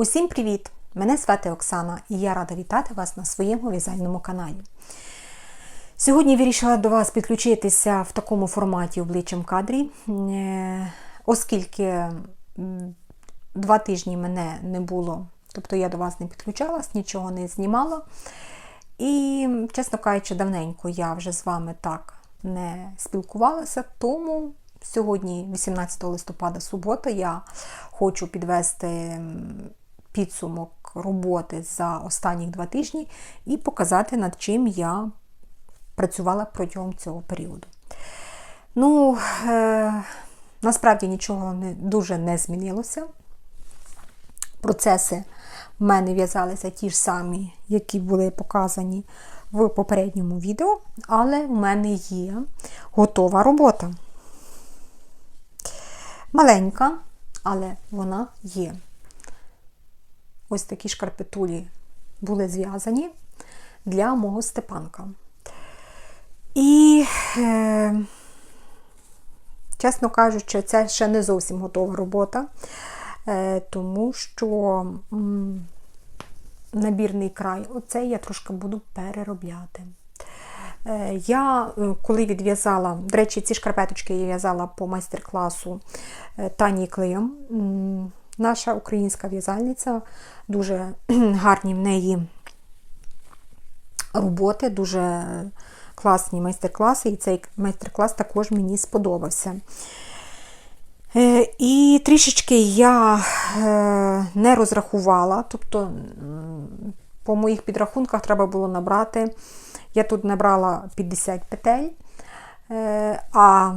Усім привіт! Мене звати Оксана і я рада вітати вас на своєму в'язальному каналі. Сьогодні вирішила до вас підключитися в такому форматі обличчям кадрі, е, оскільки два тижні мене не було, тобто я до вас не підключалась, нічого не знімала. І, чесно кажучи, давненько я вже з вами так не спілкувалася, тому сьогодні, 18 листопада, субота, я хочу підвести підсумок роботи за останні два тижні і показати, над чим я працювала протягом цього періоду. Ну, е, насправді нічого не, дуже не змінилося. Процеси в мене в'язалися ті ж самі, які були показані в попередньому відео, але в мене є готова робота. Маленька, але вона є. Ось такі шкарпетулі були зв'язані для мого степанка. І, е, чесно кажучи, це ще не зовсім готова робота, е, тому що м, набірний край, оцей я трошки буду переробляти. Е, Я, е, коли відв'язала, до речі, ці шкарпеточки я в'язала по майстер-класу е, Тані Клеєм. Наша українська в'язальниця, дуже гарні в неї роботи, дуже класні майстер-класи, і цей майстер-клас також мені сподобався. Е, І трішечки я е, не розрахувала, тобто по моїх підрахунках треба було набрати. Я тут набрала 50 петель, е, а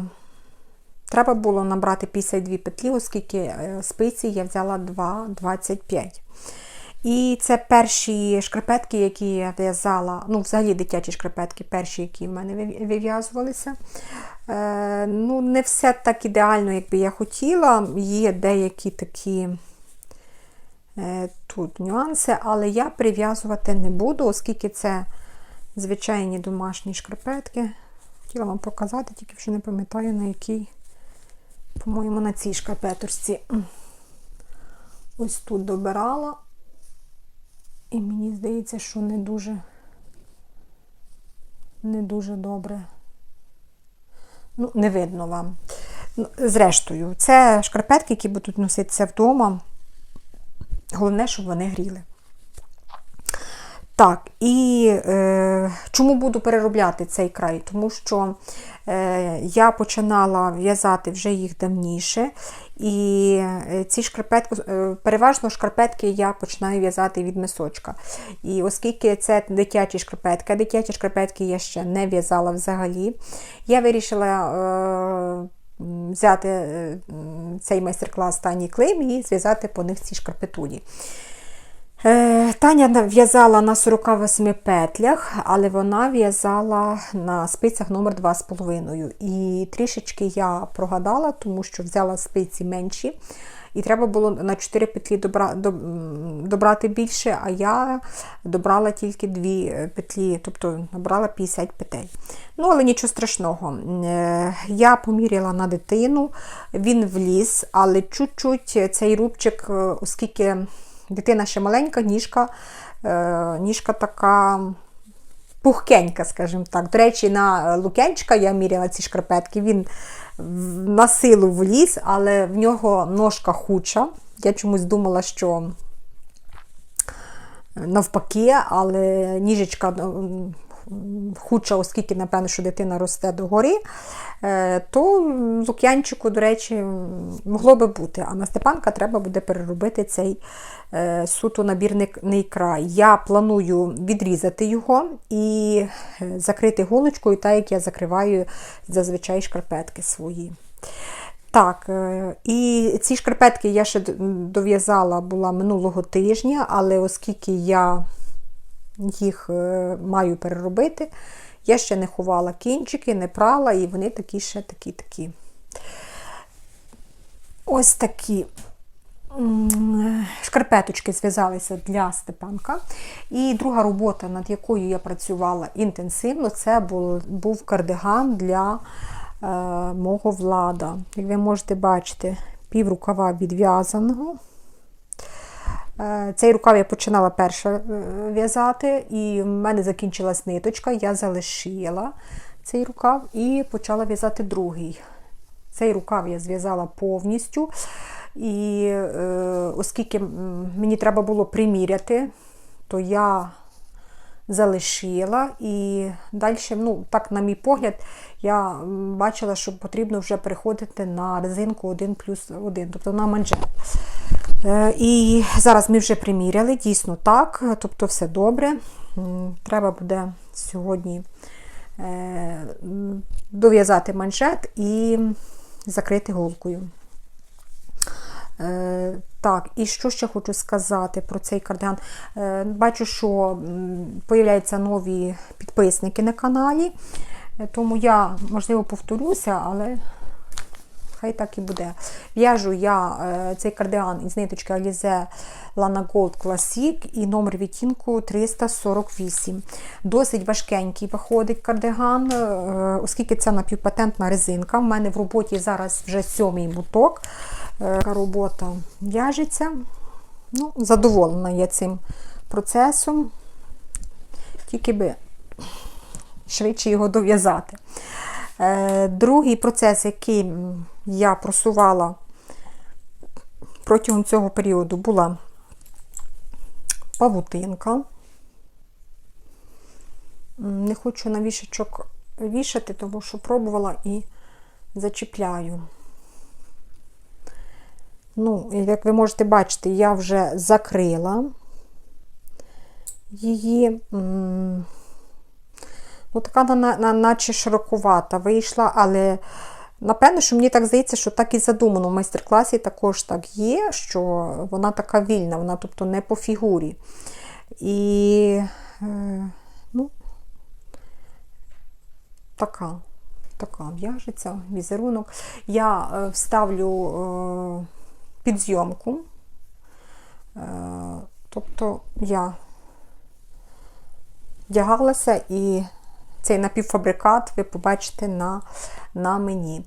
треба було набрати 52 петлі, оскільки е, спиці я взяла 2,25. І це перші шкарпетки, які я в'язала, ну, взагалі дитячі шкарпетки, перші, які в мене вив'язувалися. Е, ну, не все так ідеально, як би я хотіла. Є деякі такі е, тут нюанси, але я прив'язувати не буду, оскільки це звичайні домашні шкарпетки. Хотіла вам показати, тільки вже не пам'ятаю, на якій, по-моєму, на цій шкарпеточці. Ось тут добирала. І мені здається, що не дуже, не дуже добре. Ну, не видно вам. Ну, Зрештою, це шкарпетки, які будуть носитися вдома. Головне, щоб вони гріли. Так, і е, чому буду переробляти цей край? Тому що е, я починала в'язати вже їх давніше, і е, ці шкарпетки, е, переважно шкарпетки я починаю в'язати від мисочка. І оскільки це дитячі шкарпетки, а дитячі шкарпетки я ще не в'язала взагалі, я вирішила. Е, Взяти е, цей майстер-клас Тані Клейм і зв'язати по них ці шкарпетулі. Е, Таня в'язала на 48 петлях, але вона в'язала на спицях номер 2,5. І трішечки я прогадала, тому що взяла спиці менші, і треба було на 4 петлі добра, до- добрати більше, а я добрала тільки 2 петлі, тобто набрала 50 петель. Ну, але нічого страшного. Е, Я поміряла на дитину, він вліз, але чуть-чуть цей рубчик, е, оскільки. Дитина ще маленька, ніжка, е, ніжка така пухкенька, скажімо так. До речі, на Лукенчика я міряла ці шкарпетки, він на силу вліз, але в нього ножка хуча. Я чомусь думала, що навпаки, але ніжечка м, худша, оскільки, напевно, що дитина росте догори, е, то лук'янчику, до речі, могло би бути. А на Степанка треба буде переробити цей е, суто набірний край. Я планую відрізати його і е, закрити голочкою, так як я закриваю зазвичай шкарпетки свої. Так, і ці шкарпетки я ще дов'язала була минулого тижня, але оскільки я їх е, маю переробити, я ще не ховала кінчики, не прала, і вони такі ще такі-такі. Ось такі шкарпеточки зв'язалися для Степанка. І друга робота, над якою я працювала інтенсивно, це був, кардиган для е, мого влада. Як ви можете бачити, пів рукава відв'язаного. Е, Цей рукав я починала перша е, в'язати, і в мене закінчилась ниточка, я залишила цей рукав і почала в'язати другий. Цей рукав я зв'язала повністю. І е, оскільки мені треба було приміряти, то я залишила. І далі, ну, так, на мій погляд, я бачила, що потрібно вже переходити на резинку 1 плюс 1, тобто на манжет. Е, І зараз ми вже приміряли, дійсно так, тобто все добре. Треба буде сьогодні е, дов'язати манжет і закрити голкою. Е, Так, і що ще хочу сказати про цей кардиган. Е, Бачу, що появляються нові підписники на каналі, Е, тому я, можливо, повторюся, але хай так і буде. В'яжу я е, цей кардиган із ниточки Alize Lana Gold Classic і номер відтінку 348. Досить важкенький виходить кардиган, е, оскільки це напівпатентна резинка. У мене в роботі зараз вже сьомий моток. Е, робота в'яжеться. Ну, задоволена я цим процесом. Тільки би швидше його дов'язати. Е, Другий процес, який я просувала протягом цього періоду, була павутинка. Не хочу на вішачок вішати, тому що пробувала і зачіпляю. Ну, як ви можете бачити, я вже закрила її. Ну, така на, на, наче широкувата вийшла, але напевно, що мені так здається, що так і задумано. В майстер-класі також так є, що вона така вільна, вона тобто не по фігурі. І е, ну, така, така в'яжеться, візерунок. Я е, вставлю е, підзйомку. Е, тобто я вдягалася і цей напівфабрикат ви побачите на, на мені.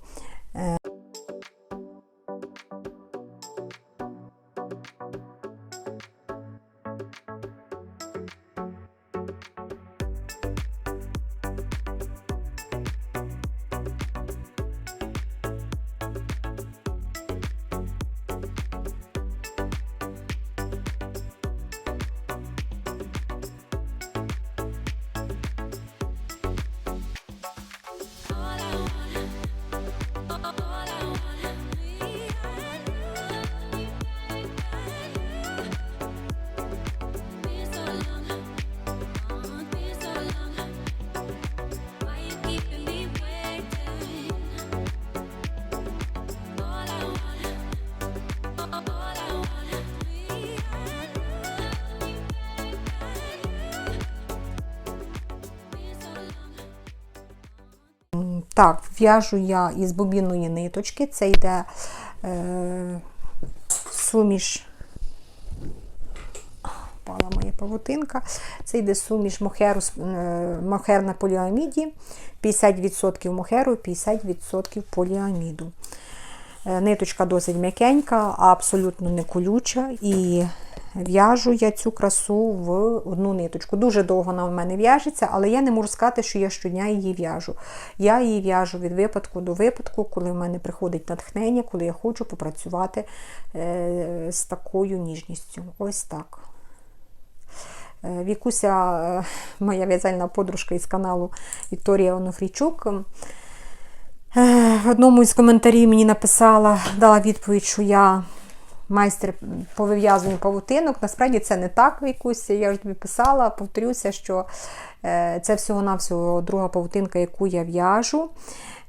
Так, в'яжу я із бобінної ниточки. Це йде е, суміш. Пала моя павутинка. Це йде суміш мохеру, е, мохер на поліаміді. 50% мохеру, 50% поліаміду. Е, Ниточка досить м'якенька, абсолютно не колюча. І в'яжу я цю красу в одну ниточку. Дуже довго вона в мене в'яжеться, але я не можу сказати, що я щодня її в'яжу. Я її в'яжу від випадку до випадку, коли в мене приходить натхнення, коли я хочу попрацювати е, з такою ніжністю. Ось так. Е, Вікуся, е, моя в'язальна подружка із каналу Вікторія Онофрійчук, в одному із коментарів мені написала, дала відповідь, що я майстер по вив'язуванню павутинок. Насправді це не так, Вікуся. Я вже тобі писала, повторюся, що е, це всього-навсього друга павутинка, яку я в'яжу.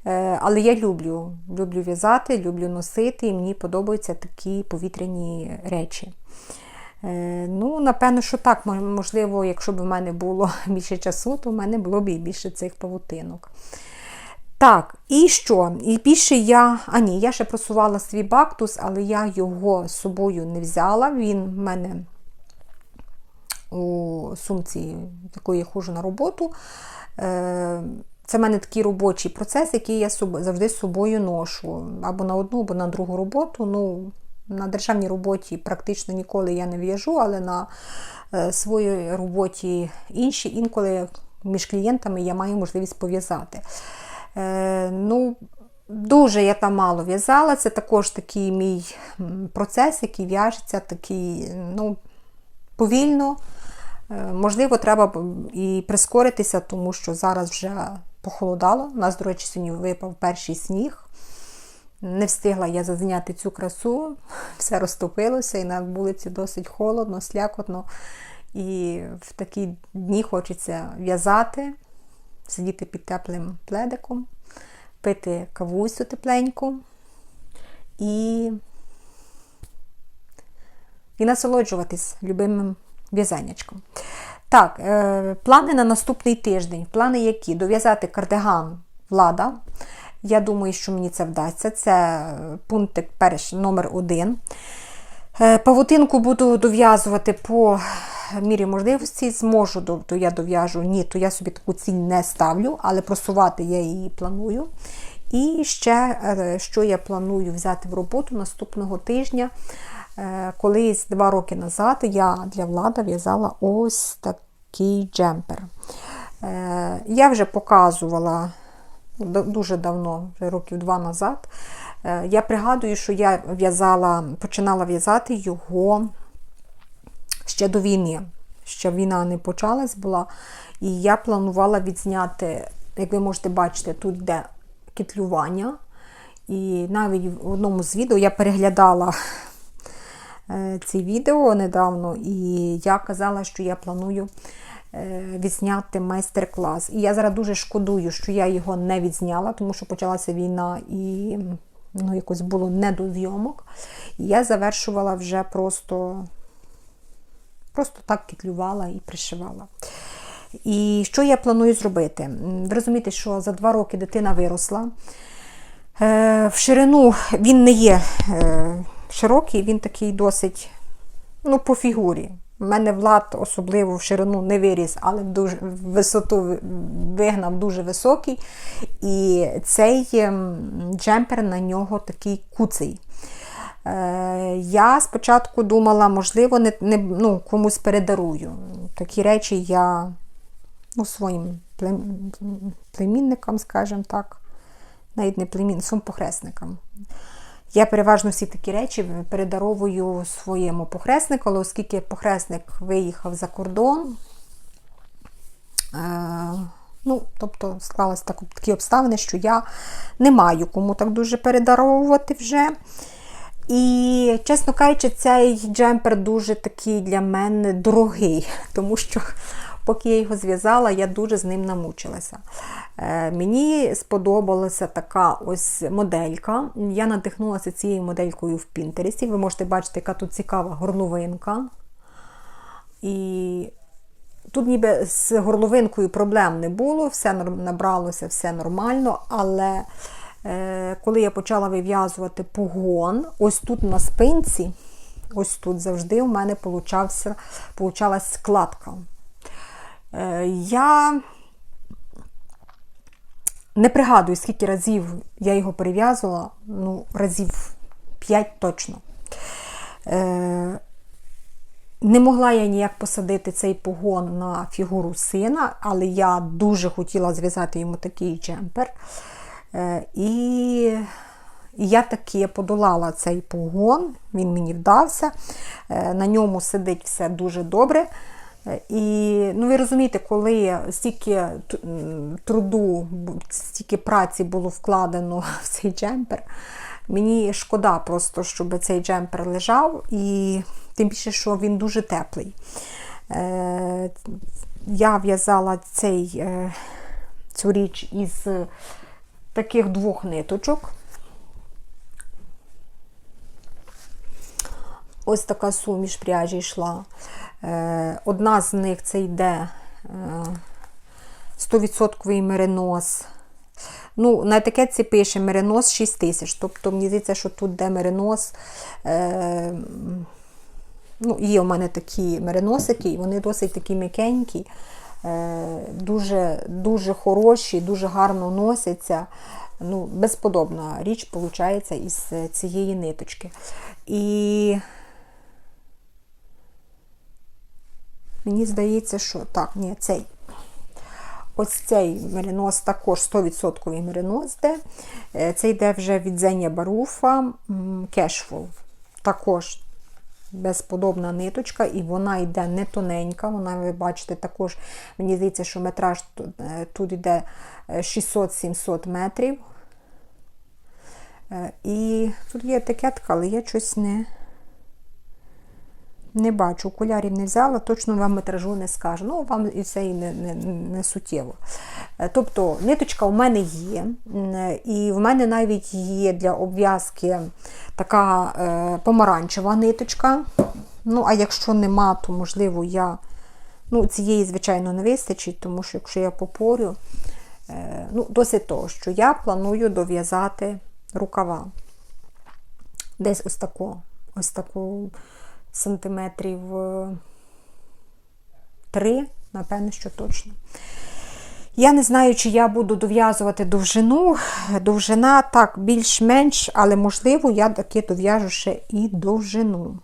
Е, Але я люблю, люблю в'язати, люблю носити, і мені подобаються такі повітряні речі. Е, Ну, напевно, що так, можливо, якщо б в мене було більше часу, то в мене було б і більше цих павутинок. Так, і що? І більше я. А ні, я ще просувала свій бактус, але я його з собою не взяла. Він в мене у сумці, в якої я ходжу на роботу. Е, Це в мене такий робочий процес, який я завжди з собою ношу. Або на одну, або на другу роботу. Ну, На державній роботі практично ніколи я не в'яжу, але на е, своїй роботі інші інколи між клієнтами я маю можливість пов'язати. Е, ну, Дуже я там мало в'язала. Це також такий мій процес, який в'яжеться, такий, ну, повільно. Е, Можливо, треба і прискоритися, тому що зараз вже похолодало. У нас, до речі, сьогодні випав перший сніг. Не встигла я зазняти цю красу, все розтопилося, і на вулиці досить холодно, слякотно. І в такі дні хочеться в'язати, сидіти під теплим пледиком, пити кавусю тепленьку і, і насолоджуватись любимим в'язаннячком. Так, е, плани на наступний тиждень. Плани які? Дов'язати кардиган влада. Я думаю, що мені це вдасться. Це пунктик перший, номер один. Е, Павутинку буду дов'язувати по мірі можливості. Зможу, то, я дов'яжу. Ні, то я собі таку ціль не ставлю, але просувати я її планую. І ще, е, що я планую взяти в роботу наступного тижня. Е, Колись два роки назад я для влада в'язала ось такий джемпер. Е, Я вже показувала дуже давно, років два назад. Я пригадую, що я в'язала, починала в'язати його ще до війни. Ще війна не почалась була. І я планувала відзняти, як ви можете бачити, тут де кітлювання. І навіть в одному з відео я переглядала е, ці відео недавно, і я казала, що я планую е, відзняти майстер-клас. І я зараз дуже шкодую, що я його не відзняла, тому що почалася війна і ну, якось було не до зйомок. І я завершувала вже просто, просто так кітлювала і пришивала. І що я планую зробити? Ви розумієте, що за два роки дитина виросла. Е, В ширину він не є е, широкий, він такий досить ну, по фігурі. У мене влад особливо в ширину не виріс, але в, дуже, висоту вигнав дуже високий. І цей ем, джемпер на нього такий куций. Е, Я спочатку думала, можливо, не, не, ну, комусь передарую. Такі речі я ну, своїм племінникам, скажімо так, навіть не племін, своїм похресникам. Я переважно всі такі речі передаровую своєму похреснику, але оскільки похресник виїхав за кордон, е, ну, тобто склалися так, такі обставини, що я не маю кому так дуже передаровувати вже. І, чесно кажучи, цей джемпер дуже такий для мене дорогий, тому що поки я його зв'язала, я дуже з ним намучилася. Е, мені сподобалася така ось моделька. Я надихнулася цією моделькою в Пінтересті. Ви можете бачити, яка тут цікава горловинка. І тут ніби з горловинкою проблем не було, все набралося, все нормально, але коли я почала вив'язувати погон, ось тут на спинці, ось тут завжди у мене получався, складка. Е, я не пригадую, скільки разів я його перев'язувала, ну, разів 5 точно. Е, не могла я ніяк посадити цей погон на фігуру сина, але я дуже хотіла зв'язати йому такий джемпер. Е, І я таки подолала цей погон, він мені вдався. Е, На ньому сидить все дуже добре. Е, І ну, ви розумієте, коли стільки труду, стільки праці було вкладено в цей джемпер, мені шкода просто, щоб цей джемпер лежав, і тим більше, що він дуже теплий. Я в'язала цей, цю річ із таких двох ниточок. Ось така суміш пряжі йшла. Е, Одна з них це йде е, 100% меринос. Ну, на етикетці пише меринос 6 тисяч. Тобто, мені здається, що тут де меринос. Е, ну, є у мене такі мериносики, і вони досить такі м'якенькі, е, дуже, дуже хороші, дуже гарно носяться. Ну, безподобна річ виходить із е, цієї ниточки. І мені здається, що так, ні, цей. Ось цей меринос також 100% меринос йде. Е, Це йде вже від Зеня Баруфа Cashful. Також безподобна ниточка, і вона йде не тоненька. Вона, ви бачите, також, мені здається, що метраж тут, е, йде е, 600-700 метрів. Е, І тут є етикетка, але я щось не, не бачу. Окулярів не взяла, точно вам метражу не скажу. Ну, вам і все і не, не, не суттєво. Е, Тобто, ниточка у мене є, і в мене навіть є для обв'язки така е, помаранчева ниточка. Ну, а якщо нема, то можливо я. Ну, цієї, звичайно, не вистачить, тому що якщо я попорю, е, ну, досить того, що я планую дов'язати рукава. Десь ось таку, ось таку сантиметрів е, три, напевно, що точно. Я не знаю, чи я буду дов'язувати довжину. Довжина так, більш-менш, але можливо, я таки дов'яжу ще і довжину.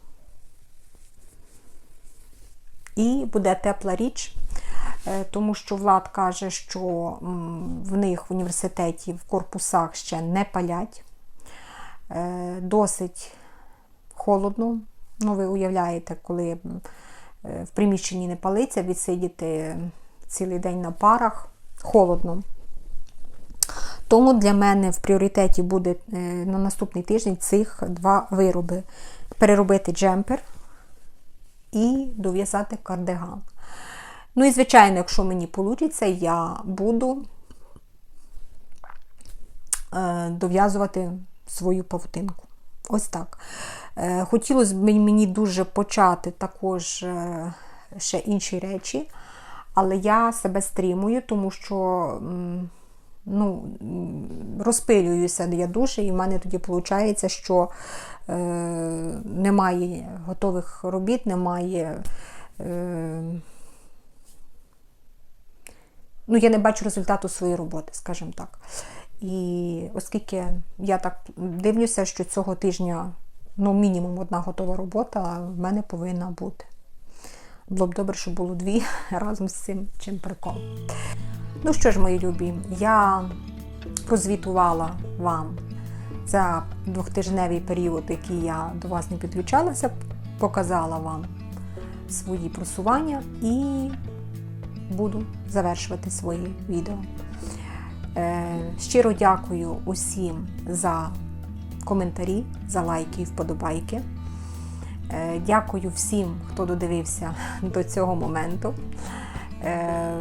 І буде тепла річ, е, тому що Влад каже, що в них в університеті в корпусах ще не палять. Е, Досить холодно. Ну, ви уявляєте, коли е, в приміщенні не палиться, відсидіти цілий день на парах, холодно. Тому для мене в пріоритеті буде е, на наступний тиждень цих два вироби: переробити джемпер і дов'язати кардиган. Ну і, звичайно, якщо мені вийде, я буду е, дов'язувати свою павутинку. Ось так. Е, Хотілося б мені дуже почати також е, ще інші речі, але я себе стримую, тому що ну, розпилююся я дуже, і в мене тоді виходить, що е, немає готових робіт, немає. Е, ну, я не бачу результату своєї роботи, скажімо так. І оскільки я так дивлюся, що цього тижня ну, мінімум одна готова робота в мене повинна бути. Було б добре, щоб було дві разом з цим чимперком. Ну що ж, мої любі, я прозвітувала вам за двохтижневий період, який я до вас не підключалася, показала вам свої просування і буду завершувати своє відео. Е, Щиро дякую усім за коментарі, за лайки і вподобайки. Е, Дякую всім, хто додивився до цього моменту. Е,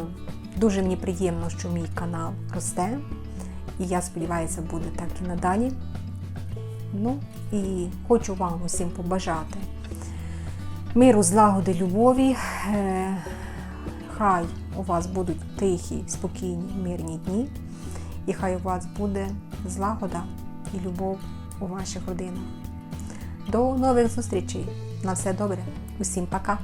Дуже мені приємно, що мій канал росте. І я сподіваюся, буде так і надалі. Ну і хочу вам усім побажати миру, злагоди, любові. Хай у вас будуть тихі, спокійні, мирні дні. І хай у вас буде злагода і любов у ваших родинах. До нових зустрічей! На все добре! Усім пока!